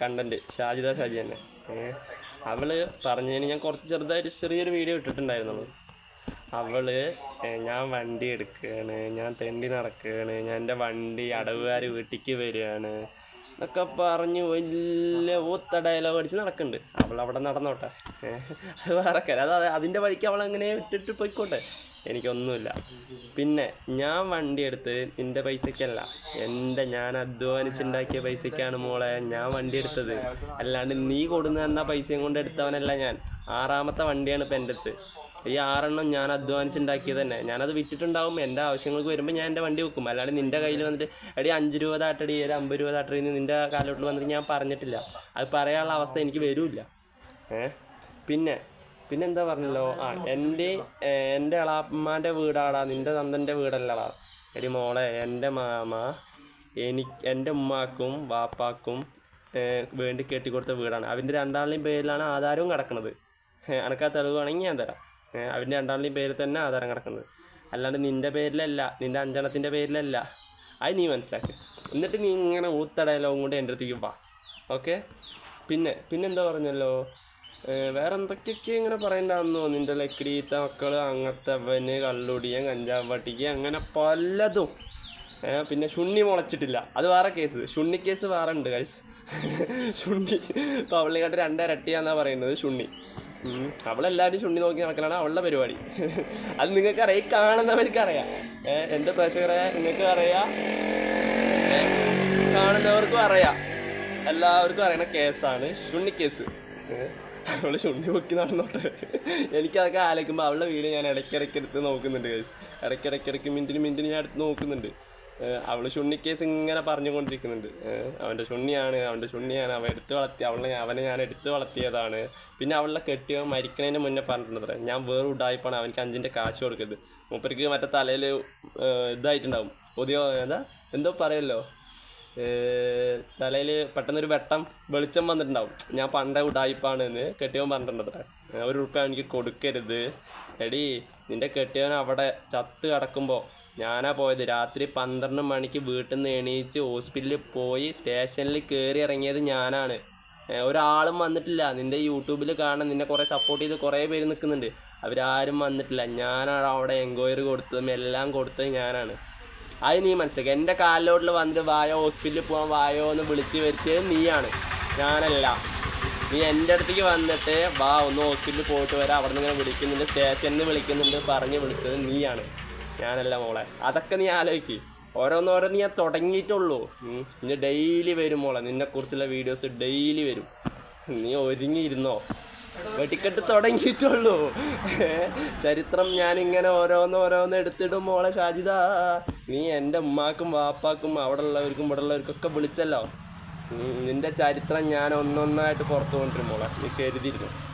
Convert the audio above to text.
Content. Shajida Shaji തന്നെ. അവൾ പറഞ്ഞതിന് ഞാൻ കുറച്ച് ചെറുതായിട്ട് ചെറിയൊരു വീഡിയോ ഇട്ടിട്ടുണ്ടായിരുന്നു അവൾ. ഞാൻ വണ്ടി എടുക്കുകയാണ് ഞാൻ തെണ്ടി നടക്കുകയാണ് ഞാൻ എന്റെ വണ്ടി അടവുകാർ വീട്ടിക്ക് വരികയാണ് എന്നൊക്കെ പറഞ്ഞ് വലിയ ഊത്ത ഡയലോഗ് അടിച്ച് നടക്കുന്നുണ്ട് അവൾ അവിടെ നടന്നോട്ടെ അത് വേറെ അത് അതിന്റെ വഴിക്ക് അവൾ അങ്ങനെ ഇട്ടിട്ട് പോയിക്കോട്ടെ. എനിക്കൊന്നുമില്ല. പിന്നെ ഞാൻ വണ്ടി എടുത്ത് നിന്റെ പൈസക്കല്ല. എന്റെ ഞാൻ അധ്വാനിച്ചുണ്ടാക്കിയ പൈസക്കാണ് മോളെ ഞാൻ വണ്ടി എടുത്തത്. അല്ലാണ്ട് നീ കൊടുന്ന തന്ന പൈസയും കൊണ്ട് എടുത്തവനല്ല ഞാൻ. ആറാമത്തെ വണ്ടിയാണ് ഇപ്പം എന്റെ അടുത്ത്. ഈ ആറെണ്ണം ഞാൻ അധ്വാനിച്ചുണ്ടാക്കിയത് തന്നെ. ഞാനത് വിറ്റിട്ടുണ്ടാവും. എന്റെ ആവശ്യങ്ങൾക്ക് വരുമ്പോൾ ഞാൻ എന്റെ വണ്ടി വെക്കും. അല്ലാണ്ട് നിന്റെ കയ്യിൽ വന്നിട്ട് എടി അഞ്ച് രൂപ താട്ടടി ഒരു അമ്പത് രൂപ താട്ടടി എന്ന് നിന്റെ വന്നിട്ട് ഞാൻ പറഞ്ഞിട്ടില്ല. അത് പറയാനുള്ള അവസ്ഥ എനിക്ക് വരില്ല. ഏ? പിന്നെ പിന്നെ എന്താ പറഞ്ഞല്ലോ? ആ എന്റെ എന്റെ എളാമ്മന്റെ വീടാടാ. നിന്റെ തന്തന്റെ വീടല്ലടാ. എടി മോളെ എന്റെ മാമ എനിക്ക് എന്റെ ഉമ്മാക്കും വാപ്പാക്കും വേണ്ടി കെട്ടിക്കൊടുത്ത വീടാണ്. അവന്റെ രണ്ടാളുടെയും പേരിലാണ് ആധാരവും കിടക്കുന്നത്. എനക്ക് ആ തെളിവാണെങ്കിൽ ഞാൻ തരാം. അവന്റെ രണ്ടാളുടെയും പേരിൽ തന്നെ ആധാരം കിടക്കുന്നത്. അല്ലാണ്ട് നിന്റെ പേരിലല്ല നിന്റെ അഞ്ചെണ്ണത്തിന്റെ പേരിലല്ല. അത് നീ മനസ്സിലാക്കി. എന്നിട്ട് നീ ഇങ്ങനെ ഊത്തടയലോകം കൊണ്ട് എന്റെ അടുത്തേക്ക് വാ. ഓക്കെ? പിന്നെ പിന്നെന്താ പറഞ്ഞല്ലോ? വേറെ എന്തൊക്കെയൊക്കെ ഇങ്ങനെ പറയണ്ടാന്നോ? നിന്റെ ലക്കിടീത്ത മക്കൾ അങ്ങനത്തെ അവന് കള്ളുടിയൻ കഞ്ചാവ് പട്ടിക്ക് അങ്ങനെ പലതും. പിന്നെ ശുണ്ണി മുളച്ചിട്ടില്ല. അത് വേറെ കേസ്. ശുണ്ണി കേസ് വേറെ ഉണ്ട് കൈസ് ശുണ്ണി പവളിക്കാട്ട് രണ്ടരട്ടിയാന്നാ പറയുന്നത് ശുണ്ണി ഉം. അവളെല്ലാവരും ശുണ്ണി നോക്കി നടക്കലാണ് അവളുടെ പരിപാടി. അത് നിങ്ങൾക്ക് അറിയാം ഈ കാണുന്നവർക്ക് അറിയാം ഏഹ് എന്റെ പ്രേക്ഷകരെ നിങ്ങൾക്ക് അറിയാം കാണുന്നവർക്കും അറിയാം. എല്ലാവർക്കും അറിയണ കേസാണ് ഷുണ്ണി കേസ്. ഏ, ചുണ്ടി പൊക്കി നടന്നോട്ടെ. എനിക്കതൊക്കെ ആലോചിക്കുമ്പോൾ അവളുടെ വീട് ഞാൻ ഇടയ്ക്കിടയ്ക്ക് എടുത്ത് നോക്കുന്നുണ്ട് കേസ് ഇടയ്ക്കിടയ്ക്കിടയ്ക്ക് മിനിറ്റിന് മിനിറ്റിന് ഞാൻ എടുത്ത് നോക്കുന്നുണ്ട്. അവളെ അവൾ ശുണ്ണി കേസ് ഇങ്ങനെ പറഞ്ഞുകൊണ്ടിരിക്കുന്നുണ്ട്. അവന്റെ ചുണ്ണിയാണ് അവന്റെ ചുണ്ണിയാണ്. അവൻ എടുത്ത് വളർത്തി അവളെ അവനെ ഞാൻ എടുത്ത് വളർത്തിയതാണ്. പിന്നെ അവളുടെ കെട്ടിയവൻ മരിക്കണതിന് മുന്നേ പറഞ്ഞിട്ടുണ്ട് ഞാൻ വേറെ ഉടായ്പാണ് അവനക്ക് അഞ്ചിന്റെ കാശ് കൊടുക്കരുത്. മൂപ്പർക്ക് മറ്റേ തലയിൽ ഇതായിട്ടുണ്ടാവും. പുതിയ എന്താ എന്തോ പറയല്ലോ? തലയിൽ പെട്ടെന്നൊരു വെട്ടം വെളിച്ചം വന്നിട്ടുണ്ടാവും. ഞാൻ പണ്ട ഉടായിപ്പാണ് എന്ന് കെട്ടിയവൻ പറഞ്ഞിട്ടുണ്ടത്ര ഒരു ഉറുപ്പ എനിക്ക് കൊടുക്കരുത്. എടി നിന്റെ കെട്ടിയവൻ അവിടെ ചത്ത് കിടക്കുമ്പോൾ ഞാനാ പോയത്. രാത്രി പന്ത്രണ്ട് മണിക്ക് വീട്ടിൽ നിന്ന് എണീച്ച് ഹോസ്പിറ്റലിൽ പോയി സ്റ്റേഷനിൽ കയറി ഇറങ്ങിയത് ഞാനാണ്. ഒരാളും വന്നിട്ടില്ല. നിന്റെ യൂട്യൂബിൽ കാണാൻ നിന്നെ കുറേ സപ്പോർട്ട് ചെയ്ത് കുറേ പേര് നിൽക്കുന്നുണ്ട്. അവരാരും വന്നിട്ടില്ല. ഞാനാണ് അവിടെ എൻക്വയറി കൊടുത്തതും എല്ലാം കൊടുത്തത് ഞാനാണ്. അത് നീ മനസ്സിലാക്കുക എന്റെ കാലിലോട്ടിൽ വന്നിട്ട് വായോ ഹോസ്പിറ്റലിൽ പോകാൻ വായോ എന്ന് വിളിച്ച് വരുത്തിയത് നീയാണ്. ഞാനല്ല. നീ എന്റെ അടുത്തേക്ക് വന്നിട്ട് വാ ഒന്ന് ഹോസ്പിറ്റലിൽ പോയിട്ട് വരാം. അവിടെ നിന്ന് ഇങ്ങനെ വിളിക്കുന്നുണ്ട് സ്റ്റേഷനിൽ നിന്ന് വിളിക്കുന്നുണ്ട് പറഞ്ഞ് വിളിച്ചത് നീയാണ്. ഞാനല്ല മോളെ. അതൊക്കെ നീ ആലോചിക്ക്. ഓരോന്നോരോന്ന് ഞാൻ തുടങ്ങിയിട്ടുള്ളൂ. ഇനി ഡെയിലി വരും മോളെ. നിന്നെക്കുറിച്ചുള്ള വീഡിയോസ് ഡെയിലി വരും. നീ ഒരുങ്ങിയിരുന്നോ? വെടിക്കെട്ട് തുടങ്ങിയിട്ടുള്ളൂ. ചരിത്രം ഞാനിങ്ങനെ ഓരോന്ന് ഓരോന്ന് എടുത്തിടും മോളെ ഷാജിദ. നീ എന്റെ ഉമ്മാക്കും വാപ്പാക്കും അവിടെ ഉള്ളവർക്കും ഇവിടെ ഉള്ളവർക്കൊക്കെ വിളിച്ചല്ലോ നിന്റെ ചരിത്രം ഞാൻ ഒന്നൊന്നായിട്ട് പുറത്തു കൊണ്ടിരും മോളെ. നീ കരുതിയിരുന്നു.